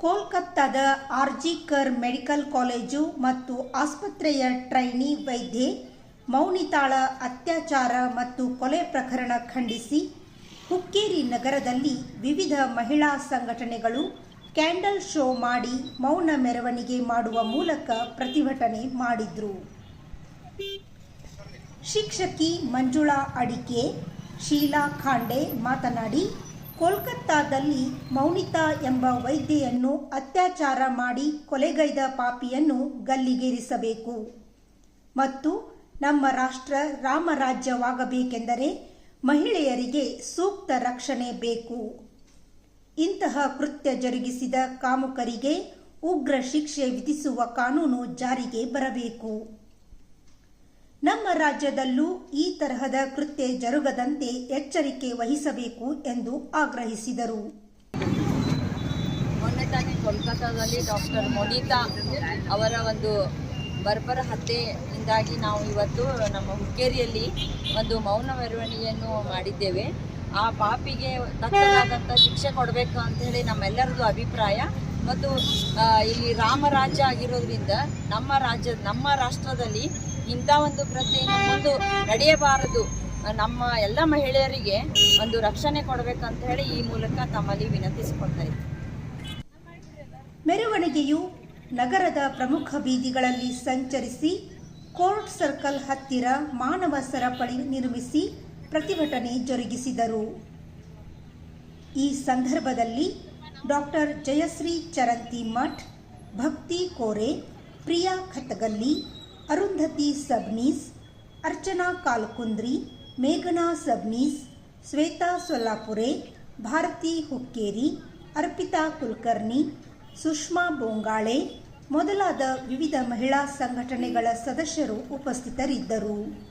ಕೋಲ್ಕತ್ತಾದ RG Kar medical college ಮತ್ತು ಆಸ್ಪತ್ರೆಯ trainee ವೈದ್ಯೆ ಮೌನಿತಾಳ ಅತ್ಯಾಚಾರ ಮತ್ತು ಕೊಲೆ ಪ್ರಕರಣ ಖಂಡಿಸಿ, ಹುಕ್ಕೇರಿ ನಗರದಲ್ಲಿ ವಿವಿಧ ಮಹಿಳಾ ಸಂಘಟನೆಗಳು ಕ್ಯಾಂಡಲ್ ಶೋ ಮಾಡಿ ಮೌನ ಮೆರವಣಿಗೆ ಮಾಡುವ ಮೂಲಕ ಪ್ರತಿಭಟನೆ ಮಾಡಿದ್ರು. ಶಿಕ್ಷಕಿ ಮಂಜುಳಾ ಅಡಿಕೆ, ಶೀಲಾ ಖಾಂಡೆ ಮಾತನಾಡಿ ಕೋಲ್ಕತ್ತಾದಲ್ಲಿ ಮೌನಿತಾ ಎಂಬ ವೈದ್ಯೆಯನ್ನು ಅತ್ಯಾಚಾರ ಮಾಡಿ ಕೊಲೆಗೈದ ಪಾಪಿಯನ್ನು ಗಲ್ಲಿಗೇರಿಸಬೇಕು. ಮತ್ತು ನಮ್ಮ ರಾಷ್ಟ್ರ ರಾಮರಾಜ್ಯವಾಗಬೇಕೆಂದರೆ ಮಹಿಳೆಯರಿಗೆ ಸೂಕ್ತ ರಕ್ಷಣೆ ಬೇಕು. ಇಂತಹ ಕೃತ್ಯ ಜರುಗಿಸಿದ ಕಾಮುಕರಿಗೆ ಉಗ್ರ ಶಿಕ್ಷೆ ವಿಧಿಸುವ ಕಾನೂನು ಜಾರಿಗೆ ಬರಬೇಕು. ನಮ್ಮ ರಾಜ್ಯದಲ್ಲೂ ಈ ತರಹದ ಕೃತ್ಯ ಜರುಗದಂತೆ ಎಚ್ಚರಿಕೆ ವಹಿಸಬೇಕು ಎಂದು ಆಗ್ರಹಿಸಿದರು. ಮೊನ್ನೆ ತಾನೇ ಕೋಲ್ಕತ್ತಾದಲ್ಲಿ ಡಾಕ್ಟರ್ ಮೊನಿತಾ ಅವರ ಒಂದು ಬರ್ಬರ ಹತ್ಯೆಯಿಂದಾಗಿ ನಾವು ಇವತ್ತು ನಮ್ಮ ಹುಕ್ಕೇರಿಯಲ್ಲಿ ಒಂದು ಮೌನ ಮೆರವಣಿಗೆಯನ್ನು ಮಾಡಿದ್ದೇವೆ. ಆ ಪಾಪಿಗೆ ತಕ್ಕದಾದಂಥ ಶಿಕ್ಷೆ ಕೊಡಬೇಕು ಅಂತ ಹೇಳಿ ನಮ್ಮೆಲ್ಲರದ್ದು ಅಭಿಪ್ರಾಯ. ಮತ್ತು ಇಲ್ಲಿ ರಾಮರಾಜ್ಯ ಆಗಿರೋದ್ರಿಂದ ನಮ್ಮ ರಾಜ್ಯ ನಮ್ಮ ರಾಷ್ಟ್ರದಲ್ಲಿ ಇಂಥ ಒಂದು ಪ್ರತಿಯನ್ನು ಮುಂದೆ ನಡೆಯಬಾರದು. ನಮ್ಮ ಎಲ್ಲ ಮಹಿಳೆಯರಿಗೆ ಒಂದು ರಕ್ಷಣೆ ಕೊಡಬೇಕಂತ ಹೇಳಿ ಈ ಮೂಲಕ ತಮ್ಮಲ್ಲಿ ವಿನಂತಿಸಿಕೊಳ್ತಾ ಮೆರವಣಿಗೆಯು ನಗರದ ಪ್ರಮುಖ ಬೀದಿಗಳಲ್ಲಿ ಸಂಚರಿಸಿ ಕೋರ್ಟ್ ಸರ್ಕಲ್ ಹತ್ತಿರ ಮಾನವ ಸರಪಳಿ ನಿರ್ಮಿಸಿ ಪ್ರತಿಭಟನೆ ಜರುಗಿಸಿದರು. ಈ ಸಂದರ್ಭದಲ್ಲಿ ಡಾಕ್ಟರ್ ಜಯಶ್ರೀ ಚರಂತಿ ಮಠ್, ಭಕ್ತಿ ಕೋರೆ, ಪ್ರಿಯಾ ಖತಗಲ್ಲಿ ಅರುಂಧತಿ ಸಬ್ನೀಸ್, ಅರ್ಚನಾ ಕಾಲ್ಕುಂದ್ರಿ, ಮೇಘನಾ ಸಬ್ನೀಸ್, ಶ್ವೇತಾ ಸೊಲ್ಲಾಪುರೆ, ಭಾರತಿ ಹುಕ್ಕೇರಿ, ಅರ್ಪಿತಾ ಕುಲಕರ್ಣಿ, ಸುಷ್ಮಾ ಬೊಂಗಾಳೆ ಮೊದಲಾದ ವಿವಿಧ ಮಹಿಳಾ ಸಂಘಟನೆಗಳ ಸದಸ್ಯರು ಉಪಸ್ಥಿತರಿದ್ದರು.